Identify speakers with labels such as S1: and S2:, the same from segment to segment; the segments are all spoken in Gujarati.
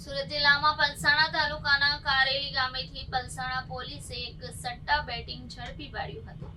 S1: સુરત જિલ્લામાં પલસાણા તાલુકાના કારેલી ગામેથી પલસાણા પોલીસે એક સટ્ટા બેટિંગ ઝડપી પાડ્યું હતું.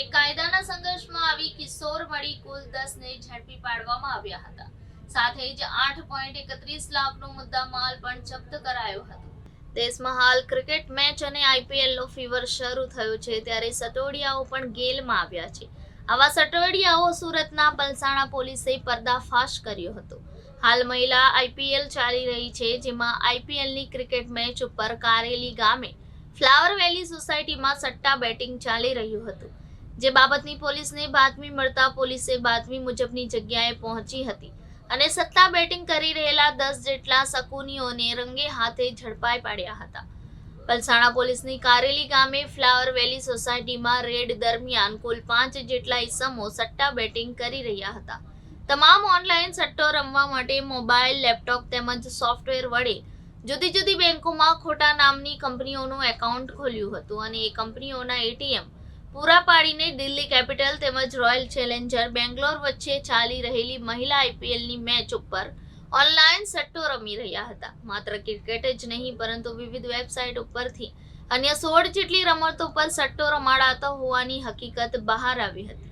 S1: એક કાયદાના સંઘર્ષમાં આવી કિશોર મળી કુલ દસ ને ઝડપી પાડવામાં આવ્યા હતા. સાથે જ આઠ પોઈન્ટ એકત્રીસ લાખનો મુદ્દા માલ પણ જપ્ત કરાયો હતો. દેશમાં હાલ ક્રિકેટ મેચ અને આઈપીએલનો ફીવર શરૂ થયો છે, ત્યારે સટોડિયાઓ પણ ગેલમાં આવ્યા છે. આવા સટોડિયાઓ સુરતના પલસાણા પોલીસે પર્દાફાશ કર્યો હતો. હાલ મહિલા આઈપીએલ ચાલી રહી છે, જેમાં આઈપીએલની ક્રિકેટ મેચ ઉપર કારેલી ગામે ફ્લાવર વેલી સોસાયટીમાં સટ્ટા બેટિંગ ચાલી રહ્યું હતું, જે બાબતની પોલીસને બાતમી મળતા પોલીસે બાતમી મુજબની જગ્યાએ પહોંચી હતી અને સટ્ટા બેટિંગ કરી રહેલા દસ જેટલા શકુનીઓને રંગે હાથે ઝડપાઈ પાડ્યા હતા. પલસાણા પોલીસની કારેલી ગામે ફ્લાવર વેલી સોસાયટીમાં રેડ દરમિયાન કુલ પાંચ જેટલા ઈસમો સટ્ટા બેટિંગ કરી રહ્યા હતા. તમામ ઓનલાઈન સટ્ટો રમવા માટે મોબાઈલ, લેપટોપ તેમજ સોફ્ટવેર વડે જુદી જુદી બેંકોમાં ખોટા નામની કંપનીઓનું એકાઉન્ટ ખોલ્યું હતું અને એ કંપનીઓના એટીએમ પૂરા પાડીને દિલ્હી કેપિટલ તેમજ રોયલ ચેલેન્જર બેંગ્લોર વચ્ચે ચાલી રહેલી મહિલા આઈપીએલની મેચ ઉપર ઓનલાઈન સટ્ટો રમી રહ્યા હતા. માત્ર ક્રિકેટ જ નહીં, પરંતુ વિવિધ વેબસાઇટ ઉપરથી અન્ય સોળ જેટલી રમતો પર સટ્ટો રમાડાતો હોવાની હકીકત બહાર આવી હતી.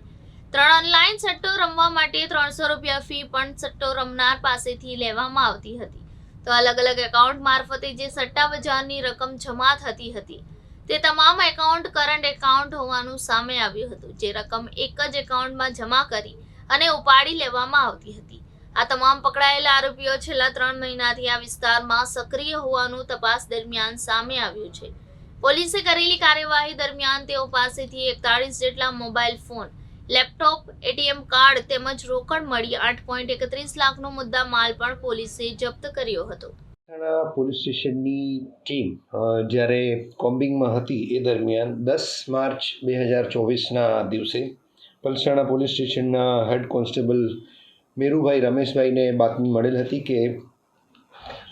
S1: ત્રણ ઓનલાઈન સટ્ટો રમવા માટે ત્રણસો રૂપિયા ફી પણ સટ્ટો રમનાર પાસેથી લેવામાં આવતી હતી. તો અલગ અલગ એકાઉન્ટ મારફતે જે સટ્ટા બજારની રકમ જમા થતી હતી, તે તમામ એકાઉન્ટ કરંટ એકાઉન્ટ હોવાનું સામે આવ્યું હતું. જે રકમ એક જ એકાઉન્ટમાં જમા કરી અને ઉપાડી લેવામાં આવતી હતી. આ તમામ પકડાયેલા આરોપીઓ છેલ્લા ત્રણ મહિનાથી આ વિસ્તારમાં સક્રિય હોવાનું તપાસ દરમિયાન સામે આવ્યું છે. પોલીસે કરેલી કાર્યવાહી દરમિયાન તેઓ પાસેથી એકતાળીસ જેટલા mobile phone laptop, ATM card તેમજ રોકડ મળી આઠ પોઈન્ટ એકત્રીસ લાખનો મુદ્દા માલ પણ પોલીસે જપ્ત કર્યો હતો.
S2: પોલીસ સ્ટેશનની ટીમ જ્યારે કોમ્બિંગમાં હતી એ દરમિયાન દસ માર્ચ બે હજાર ચોવીસના દિવસે પલસાણા પોલીસ સ્ટેશનના હેડ કોન્સ્ટેબલ મેરુભાઈ રમેશભાઈને બાતમી મળેલ હતી કે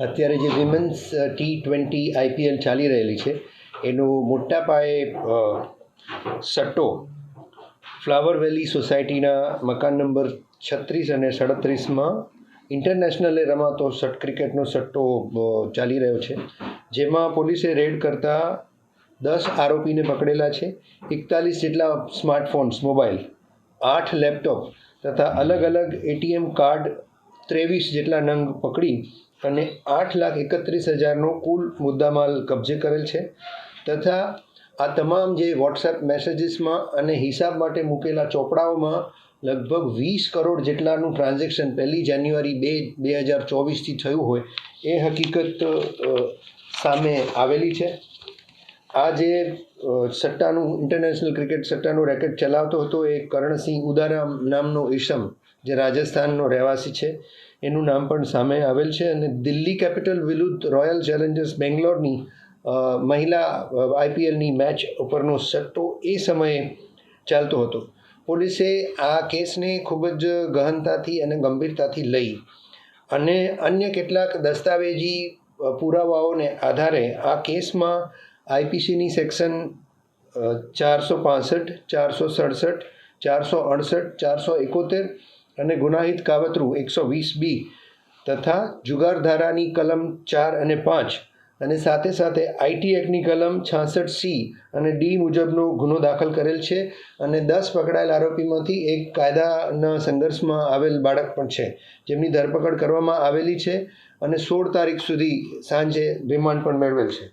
S2: અત્યારે જે વિમેન્સ ટી ટ્વેન્ટી આઈપીએલ ચાલી રહેલી છે, એનો મોટા પાયે સટ્ટો ફ્લાવર વેલી સોસાયટીના મકાન નંબર છત્રીસ અને સડત્રીસમાં ઇન્ટરનેશનલે રમાતો સટ ક્રિકેટનો સટ્ટો ચાલી રહ્યો છે. જેમાં પોલીસે રેડ કરતા દસ આરોપીને પકડેલા છે. એકતાલીસ જેટલા સ્માર્ટફોન્સ મોબાઈલ આઠ લેપટોપ તથા અલગ અલગ એટીએમ કાર્ડ ત્રેવીસ જેટલા નંગ પકડી અને આઠ લાખ એકત્રીસ હજારનો કુલ મુદ્દામાલ કબજે કરેલ છે. તથા આ તમામ જે વોટ્સએપ મેસેજીસમાં અને હિસાબ માટે મૂકેલા ચોપડાઓમાં લગભગ વીસ કરોડ જેટલાનું ટ્રાન્ઝેક્શન પહેલી જાન્યુઆરી બે બે હજાર ચોવીસથી થયું હોય, એ હકીકત સામે આવેલી છે. આ જે સટ્ટાનું ઇન્ટરનેશનલ ક્રિકેટ સટ્ટાનું રેકેટ ચલાવતો હતો એ કરણસિંહ ઉદારામ નામનો ઈસમ, જે રાજસ્થાનનો રહેવાસી છે, એનું નામ પણ સામે આવેલ છે. અને દિલ્હી કેપિટલ વિરુદ્ધ રોયલ ચેલેન્જર્સ બેંગ્લોરની મહિલા આઈપીએલની મેચ ઉપરનો સટ્ટો એ સમયે ચાલતો હતો. પોલીસે આ કેસને ખૂબ જ ગહનતાથી અને ગંભીરતાથી લઈ અને અન્ય કેટલાક દસ્તાવેજી પુરાવાઓને આધારે આ કેસમાં આઈપીસીની સેક્શન ચારસો પાસઠ, ચારસો સડસઠ, ચારસો અડસઠ, ચારસો એકોતેર અને ગુનાહિત કાવતરું એકસો વીસ બી તથા જુગાર ધારાની કલમ ચાર અને પાંચ અને સાથે સાથે આઈટી એક્ટની કલમ છાસઠ સી અને ડી મુજબનો ગુનો દાખલ કરેલ છે અને દસ પકડાયેલ આરોપીમાંથી એક કાયદાના સંઘર્ષમાં આવેલ બાળક પણ છે. જેમની ધરપકડ કરવામાં આવેલી છે અને સોળ તારીખ સુધી સાંજે રિમાન્ડ પણ મેળવેલ છે.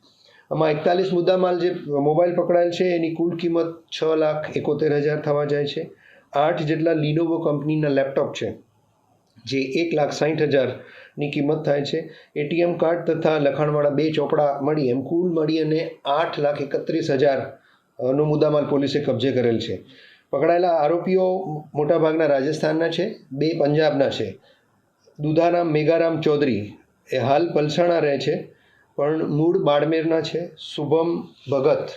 S2: આમાં એકતાલીસ મુદ્દામાલ જે મોબાઈલ પકડાયેલ છે એની કુલ કિંમત છ લાખ એકોતેર હજાર થવા જાય છે. આઠ જેટલા લિનોવો કંપનીના લેપટોપ છે, જે એક લાખ સાઠ હજારની કિંમત થાય છે. એટીએમ કાર્ડ તથા લખાણવાળા બે ચોપડા મળી એમ કુલ મળી અને આઠ લાખ એકત્રીસ હજાર નો મુદ્દામાલ પોલીસે કબજે કરેલ છે. પકડાયેલા આરોપીઓ મોટાભાગના રાજસ્થાનના છે, બે પંજાબના છે. દુધારામ મેઘારામ ચૌધરી એ હાલ પલસાણા રહે છે, પણ મૂળ બાડમેરના છે, શુભમ ભગત.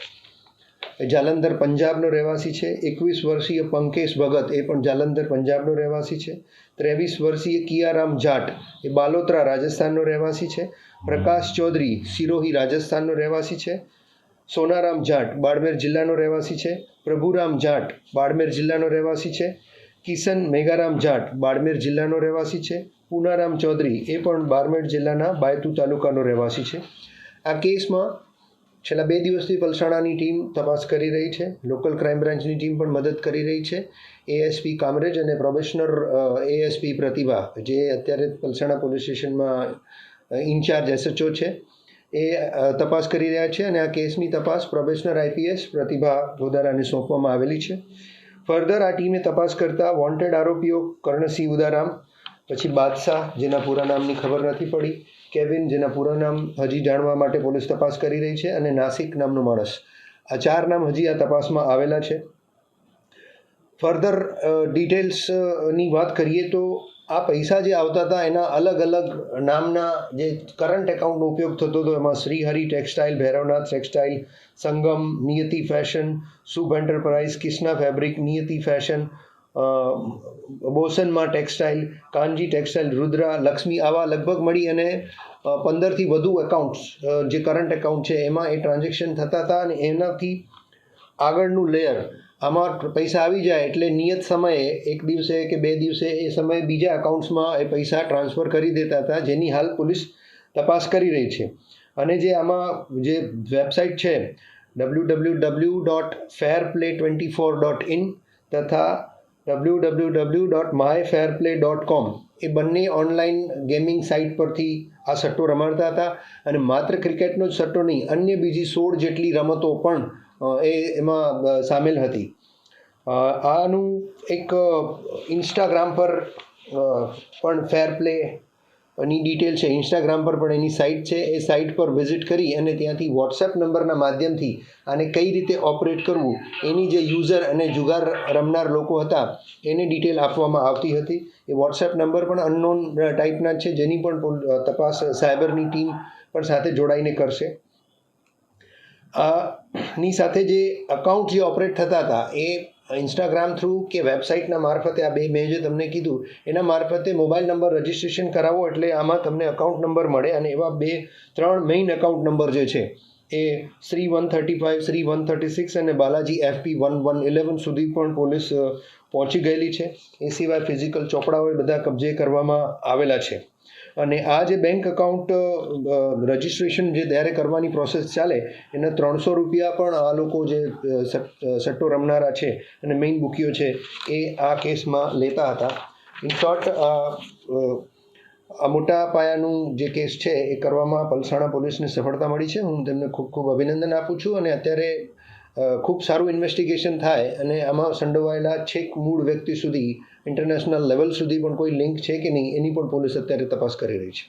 S2: જાલંધર પંજાબનો રહેવાસી છે. એકવીસ વર્ષીય પંકેશ ભગત એ પણ જાલંધર પંજાબનો રહેવાસી છે. ત્રેવીસ વર્ષીય કિયારામ જાટ એ બાલોતરા રાજસ્થાનનો રહેવાસી છે. પ્રકાશ ચૌધરી સિરોહી રાજસ્થાનનો રહેવાસી છે. સોનારામ જાટ બાડમેર જિલ્લાનો રહેવાસી છે. પ્રભુરામ જાટ બાડમેર જિલ્લાનો રહેવાસી છે. કિશન મેઘારામ જાટ બાડમેર જિલ્લાનો રહેવાસી છે. પૂનારામ ચૌધરી એ પણ બારમેર જિલ્લાના બાયતુ તાલુકાનો રહેવાસી છે. આ કેસમાં છેલ્લા બે દિવસથી પલસાણાની ટીમ તપાસ કરી રહી છે. લોકલ ક્રાઇમ બ્રાન્ચની ટીમ પણ મદદ કરી રહી છે. એએસપી કામરેજ અને પ્રોબેશનર એએસપી પ્રતિભા, જે અત્યારે પલસાણા પોલીસ સ્ટેશનમાં ઇન્ચાર્જ એસએચઓ છે, એ તપાસ કરી રહ્યા છે અને આ કેસની તપાસ પ્રોબેશનર આઈપીએસ પ્રતિભા ગોદારાને સોંપવામાં આવેલી છે. ફર્ધર આ ટીમે તપાસ કરતા વોન્ટેડ આરોપીઓ કર્ણસિંહ ઉદારામ, પછી બાદશાહ, જેના પૂરા નામની ખબર નથી પડી કેવિન, જેના પૂરા નામ હજી જાણવા માટે પોલીસ તપાસ કરી રહી છે અને નાસિક નામનો માણસ. આ ચાર નામ હજી આ તપાસમાં આવેલા છે. ફર્ધર ડિટેલ્સની વાત કરીએ તો આ પૈસા જે આવતા હતા એના અલગ અલગ નામના જે કરંટ એકાઉન્ટનો ઉપયોગ થતો હતો, એમાં Shrihari textile Bhairavnath textile Sangam, Niyati fashion Shubh enterprise Krishna fabric Niyati fashion બોસનમાં textile, Kanji textile, Rudra, Lakshmi આવા લગભગ મળી અને પંદરથી વધુ એકાઉન્ટ્સ જે કરંટ એકાઉન્ટ છે, એમાં એ ટ્રાન્ઝેક્શન થતા હતા અને એનાથી આગળનું લેયર આમાં પૈસા આવી જાય એટલે નિયત સમયે, એક દિવસે કે બે દિવસે એ સમયે બીજા એકાઉન્ટ્સમાં એ પૈસા ટ્રાન્સફર કરી દેતા હતા, જેની હાલ પોલીસ તપાસ કરી રહી છે. અને જે આમાં જે વેબસાઇટ છે W W W dot fair play twenty four dot in તથા W W W dot my fair play dot com એ બંને ઓનલાઈન ગેમિંગ સાઇટ પરથી આ સટ્ટો રમાડતા હતા અને માત્ર ક્રિકેટનો જ સટ્ટો નહીં, અન્ય બીજી સોળ જેટલી રમતો પણ એ એમાં સામેલ હતી. આનું એક ઇન્સ્ટાગ્રામ પર પણ ફેર પ્લે ની ડિટેલ છે. ઇન્સ્ટાગ્રામ પર પણ એની સાઇટ છે. એ સાઇટ પર વિઝિટ કરી અને ત્યાંથી વોટ્સએપ નંબરના માધ્યમથી આને કઈ રીતે ઓપરેટ કરવું, એની જે યુઝર અને જુગાર રમનાર લોકો હતા, એને ડિટેલ આપવામાં આવતી હતી. એ વોટ્સએપ નંબર પણ અનનોન ટાઈપના છે. જેની પણ તપાસ સાયબરની ટીમ પણ સાથે જોડાઈને કરશે. આની સાથે જે અકાઉન્ટ જે ઓપરેટ થતા હતા, એ ઇન્સ્ટાગ્રામ થ્રુ કે વેબસાઇટના મારફતે આ બે મેં જે તમને કીધું, એના મારફતે મોબાઈલ નંબર રજિસ્ટ્રેશન કરાવો એટલે આમાં તમને અકાઉન્ટ નંબર મળે અને એવા બે, ત્રણ મેઇન અકાઉન્ટ નંબર જે છે, એ Shri one thirty five Shri one thirty six અને Balaji FP one one eleven સુધી પણ પોલીસ પહોંચી ગયેલી છે. એ સિવાય ફિઝિકલ ચોપડાઓ બધા કબજે કરવામાં આવેલા છે. અને આ જે બેંક અકાઉન્ટ રજિસ્ટ્રેશન જે ત્યારે કરવાની પ્રોસેસ ચાલે, એના ત્રણસો રૂપિયા પણ આ લોકો જે સટ- સટ્ટો રમનારા છે અને મેઇન બુકીઓ છે, એ આ કેસમાં લેતા હતા. ઇન શોર્ટ આ મોટા પાયાનું જે કેસ છે, એ કરવામાં પલસાણા પોલીસને સફળતા મળી છે. હું તેમને ખૂબ ખૂબ અભિનંદન આપું છું અને અત્યારે ખૂબ સારું ઇન્વેસ્ટિગેશન થાય અને આમાં સંડોવાયેલા છેક મૂળ વ્યક્તિ સુધી ઇન્ટરનેશનલ લેવલ સુધી પણ કોઈ લિંક છે કે નહીં એની પણ પોલીસ અત્યારે તપાસ કરી રહી છે.